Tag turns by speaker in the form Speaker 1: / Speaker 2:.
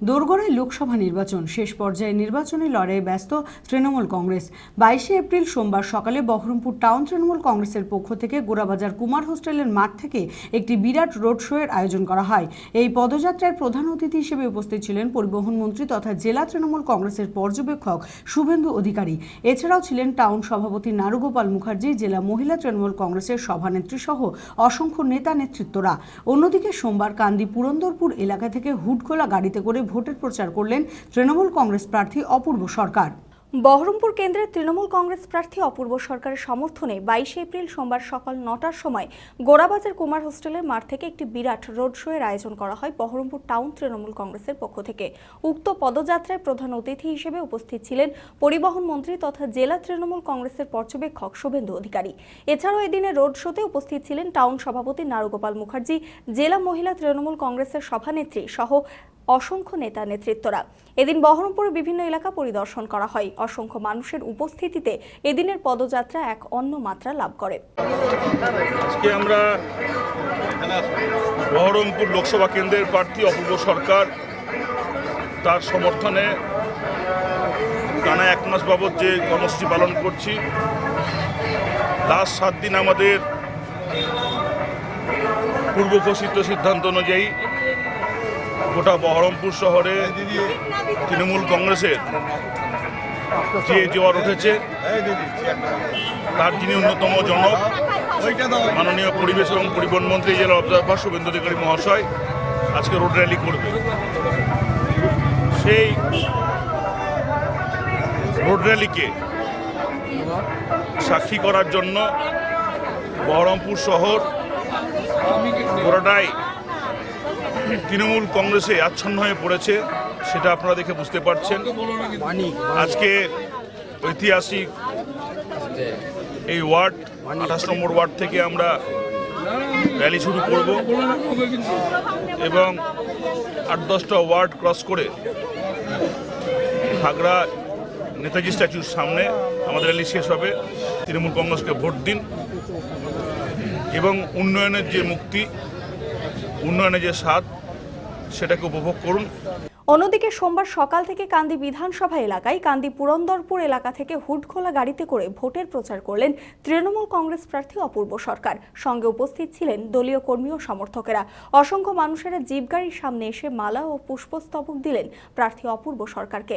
Speaker 1: দোরগোড়ায় লোকসভা নির্বাচন। শেষ পর্যায়ে নির্বাচনী লড়াইয়ে ব্যস্ত তৃণমূল কংগ্রেস। বাইশে এপ্রিল সোমবার সকালে বহরমপুর টাউন তৃণমূল কংগ্রেসের পক্ষ থেকে গোড়াবাজার কুমার হোস্টেলের মাঠ থেকে একটি বিরাট রোড শো এর আয়োজন করা হয়। এই পদযাত্রার প্রধান অতিথি হিসেবে উপস্থিত ছিলেন পরিবহন মন্ত্রী তথা জেলা তৃণমূল কংগ্রেসের পর্যবেক্ষক শুভেন্দু অধিকারী। এছাড়াও ছিলেন টাউন সভাপতি নারুগোপাল মুখার্জি, জেলা মহিলা তৃণমূল কংগ্রেসের সভানেত্রী সহ অসংখ্য নেতা নেতৃত্বরা। অন্যদিকে সোমবার কান্দি পুরন্দরপুর এলাকা থেকে হুডখোলা গাড়িতে করে ভোটের প্রচার করলেন তৃণমূল কংগ্রেস প্রার্থী অপূর্ব সরকার।
Speaker 2: বহরমপুর কেন্দ্রের তৃণমূল কংগ্রেস প্রার্থী অপূর্ব সরকারের সমর্থনে বাইশে এপ্রিল সোমবার সকাল নটার সময় গোড়াবাজার কুমার হোস্টেলের মাঠ থেকে একটি বিরাট রোড শো এর আয়োজন করা হয় বহরমপুর টাউন তৃণমূল কংগ্রেসের পক্ষ থেকে। উক্ত পদযাত্রায় প্রধান অতিথি হিসেবে উপস্থিত ছিলেন পরিবহন মন্ত্রী তথা জেলা তৃণমূল কংগ্রেসের পর্যবেক্ষক শুভেন্দু অধিকারী। এছাড়াও এদিনের রোড শোতে উপস্থিত ছিলেন টাউন সভাপতি নারুগোপাল মুখার্জি, জেলা মহিলা তৃণমূল কংগ্রেসের সভানেত্রী সহ অসংখ্য নেতা নেতৃত্বরা। এদিন বহরমপুরের বিভিন্ন এলাকা পরিদর্শন করা হয়। অসংখ্য মানুষের উপস্থিতিতে এদিনের পদযাত্রা এক অন্য মাত্রা লাভ করে।
Speaker 3: আজকে আমরা বহরমপুর লোকসভা কেন্দ্রের প্রার্থী অপূর্ব সরকার তার সমর্থনে টানা এক মাস বাবদ যে কর্মসূচি পালন করছি, লাস্ট সাত দিন আমাদের পূর্ব ঘোষিত সিদ্ধান্ত অনুযায়ী গোটা বহরমপুর শহরে তৃণমূল কংগ্রেসের যে জোয়ার উঠেছে, তার যিনি অন্যতম জনক, মাননীয় পরিবেশ এবং পরিবহন মন্ত্রী জেলা অবজারভার শুভেন্দু অধিকারী মহাশয় আজকে রোড র্যালি করবে। সেই রোড র্যালিকে সাক্ষী করার জন্য বহরমপুর শহর গোড়াটাই তৃণমূল কংগ্রেসে আচ্ছন্ন হয়ে পড়েছে, সেটা আপনারা দেখে বুঝতে পারছেন। আজকে ঐতিহাসিক এই ওয়ার্ড, আঠাশ নম্বর ওয়ার্ড থেকে আমরা র্যালি শুরু করব এবং আট দশটা ওয়ার্ড ক্রস করে খাগড়া নেতাজি স্ট্যাচুর সামনে আমাদের র্যালি শেষ হবে, তৃণমূল কংগ্রেসকে ভোট দিন। এবং উন্নয়নের যে মুক্তি, উন্নয়নের যে স্বাদ সেটাকে উপভোগ করুন।
Speaker 2: অন্যদিকে সোমবার সকাল থেকে কান্দি বিধানসভা এলাকায় কান্দি পুরন্দরপুর এলাকা থেকে হুডখোলা গাড়িতে করে ভোটের প্রচার করলেন তৃণমূল কংগ্রেস প্রার্থী অপূর্ব সরকার। সঙ্গে উপস্থিত ছিলেন দলীয় কর্মী ও সমর্থকেরা। অসংখ্য মানুষেরা জিপ গাড়ির সামনে এসে মালা ও পুষ্পস্তবক দিলেন প্রার্থী অপূর্ব সরকারকে।